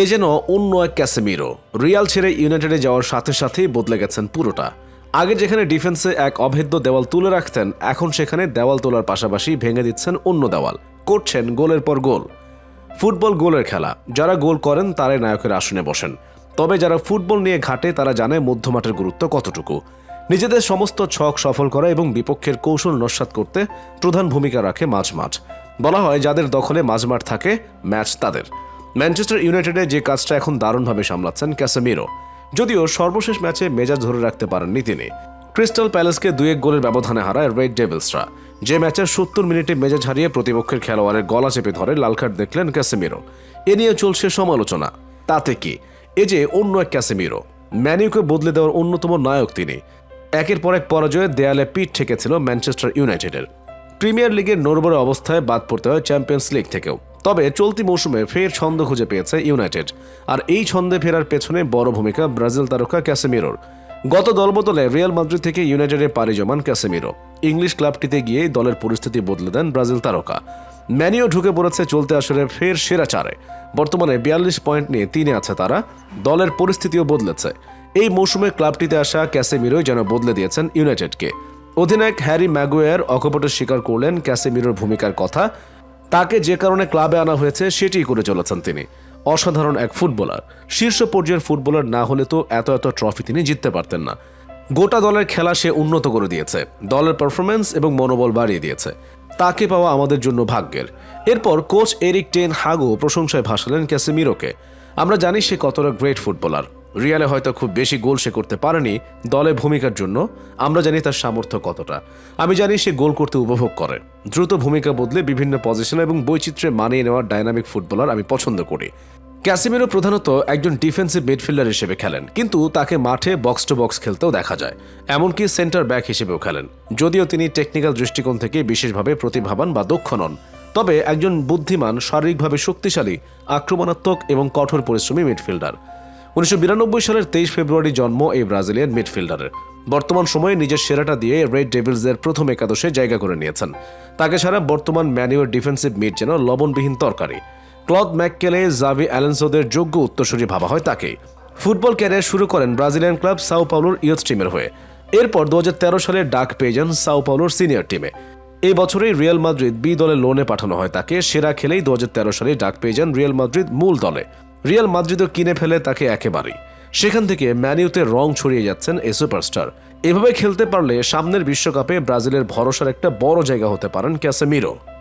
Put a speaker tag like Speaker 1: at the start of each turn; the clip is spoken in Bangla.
Speaker 1: এ যেন অন্য এক ক্যাসেমিরো। রিয়াল ছেড়ে ইউনাইটেডে যাওয়ার সাথে সাথেই বদলে গেছেন পুরোটা। আগে যেখানে ডিফেন্সে এক অভেদ্য দেওয়াল তুলে রাখতেন, এখন সেখানে দেওয়াল তোলার পাশাপাশি ভেঙে দিচ্ছেন অন্য দেওয়াল। করছেন গোলের পর গোল। ফুটবল গোলের খেলা। যারা গোল করেন, তারাই নায়কের আসনে বসেন। তবে যারা ফুটবল নিয়ে ঘাটে, তারা জানে মধ্যমাঠের গুরুত্ব কতটুকু। নিজেদের সমস্ত ছক সফল করা এবং বিপক্ষের কৌশল নস্বাত করতে প্রধান ভূমিকা রাখে মাঝমাঠ। বলা হয়, যাদের দখলে মাঝমাঠ থাকে, ম্যাচ তাদের। ম্যানচেস্টার ইউনাইটেডে যে কাজটা এখন দারুণভাবে সামলাচ্ছেন ক্যাসেমিরো। যদিও সর্বশেষ ম্যাচে মেজাজ ধরে রাখতে পারেননি তিনি। ক্রিস্টাল প্যালেসকে দুই এক গোলের ব্যবধানে হারায় রেড ডেভিলসরা। যে ম্যাচের সত্তর মিনিটে মেজাজ হারিয়ে প্রতিপক্ষের খেলোয়াড়ের গলা চেপে ধরে লাল কার্ড দেখলেন ক্যাসেমিরো। এ নিয়ে চলছে সমালোচনা। তাতে কি? এ যে অন্য এক ক্যাসেমিরো। ম্যানিউকে বদলে দেওয়ার অন্যতম নায়ক তিনি। একের পর এক পরাজয়ে দেয়ালে পিঠ ঠেকেছিল ম্যানচেস্টার ইউনাইটেডের। প্রিমিয়ার লিগের নড়বড়ে অবস্থায় বাদ পড়তে হয় চ্যাম্পিয়ন্স লিগ থেকেও। তবে চলতি মৌসুমে ফের ছন্দ খুঁজে পেয়েছে ইউনাইটেড। আর এই ছন্দে ফেরার পেছনে বড় ভূমিকা ব্রাজিল তারকা ক্যাসেমিরোর। গত দলবদলে রিয়াল মাদ্রিদ থেকে ইউনাইটেডে পাড়ি জমান ক্যাসেমিরো। ইংলিশ ক্লাবটিতে গিয়ে দলের পরিস্থিতি বদলে দেন ব্রাজিল তারকা। ম্যানিও ঢুকে পড়েছে চলতে আসরে ফের সেরা চারে। বর্তমানে বিয়াল্লিশ পয়েন্ট নিয়ে তিনে আছে তারা। দলের পরিস্থিতিও বদলেছে। এই মৌসুমে ক্লাবটিতে আসা ক্যাসেমিরোই যেন বদলে দিয়েছেন ইউনাইটেডকে। অধিনায়ক হ্যারি ম্যাগুয়ার অকপটে স্বীকার করলেন ক্যাসেমিরোর ভূমিকার কথা। তাকে যে কারণে ক্লাবে আনা হয়েছে, সেটিই করে চলেছেন তিনি। অসাধারণ এক ফুটবলার। শীর্ষ পর্যায়ের ফুটবলার না হলে তো এত এত ট্রফি তিনি জিততে পারতেন না। গোটা দলের খেলা সে উন্নত করে দিয়েছে। দলের পারফরমেন্স এবং মনোবল বাড়িয়ে দিয়েছে। তাকে পাওয়া আমাদের জন্য ভাগ্যের। এরপর কোচ এরিক টেন হাগো প্রশংসায় ভাসালেন ক্যাসেমিরোকে। আমরা জানি সে কতটা গ্রেট ফুটবলার রিয়ালে হয়তো খুব বেশি গোল সে করতে পারেনি দলে ভূমিকার জন্য। আমরা জানি তার সামর্থ্য কতটা। আমি জানি সে গোল করতে উপভোগ করে। দ্রুত ভূমিকা বদলে বিভিন্ন পজিশন এবং বৈচিত্র্যে মানিয়ে নেওয়ার ডাইনামিক ফুটবলার আমি পছন্দ করি। ক্যাসিমিরো প্রধানত একজন ডিফেন্সিভ মিডফিল্ডার হিসেবে খেলেন, কিন্তু তাকে মাঠে বক্স টু বক্স খেলতেও দেখা যায়। এমনকি সেন্টার ব্যাক হিসেবেও খেলেন। যদিও তিনি টেকনিক্যাল দৃষ্টিকোণ থেকে বিশেষভাবে প্রতিভাবান বা দক্ষ নন। তবে একজন বুদ্ধিমান, শারীরিকভাবে শক্তিশালী, আক্রমণাত্মক এবং কঠোর পরিশ্রমী মিডফিল্ডার উনিশশো বিরানব্বই সালের তেইশ ফেব্রুয়ারি জন্ম এই ব্রাজিলিয়ান মিডফিল্ডারের। বর্তমান সময়ে নিজের সেরাটা দিয়ে রেড ডেভিলসের প্রথম একাদশে জায়গা করে নিয়েছেন। তাকে ছাড়া বর্তমান ম্যানিওর ডিফেন্সিভ মিড যেন লবণবিহীন তরকারি। ক্লদ ম্যাককেলে, জাভি অ্যালেন্সোদের যোগ্য উত্তরসূরি ভাবা হয় তাকে। ফুটবল ক্যারিয়ার শুরু করেন ব্রাজিলিয়ান ক্লাব সাও পাউলোর ইয়থ টিমের হয়ে। এরপর দু হাজার তেরো সালে ডাক পেয়ে যান সাও পাউলোর সিনিয়র টিমে। এই বছরেই রিয়াল মাদ্রিদ বি দলে লোনে পাঠানো হয় তাকে। সেরা খেলেই দু হাজার তেরো সালে ডাক পেয়ে যান রিয়াল মাদ্রিদ মূল দলে। রিয়াল মাদ্রিদও কিনে ফেলে তাকে একেবারেই। সেখান থেকে ম্যানিউতে রং ছড়িয়ে যাচ্ছেন এ সুপারস্টার। এভাবে খেলতে পারলে সামনের বিশ্বকাপে ব্রাজিলের ভরসার একটা বড় জায়গা হতে পারেন ক্যাসেমিরো।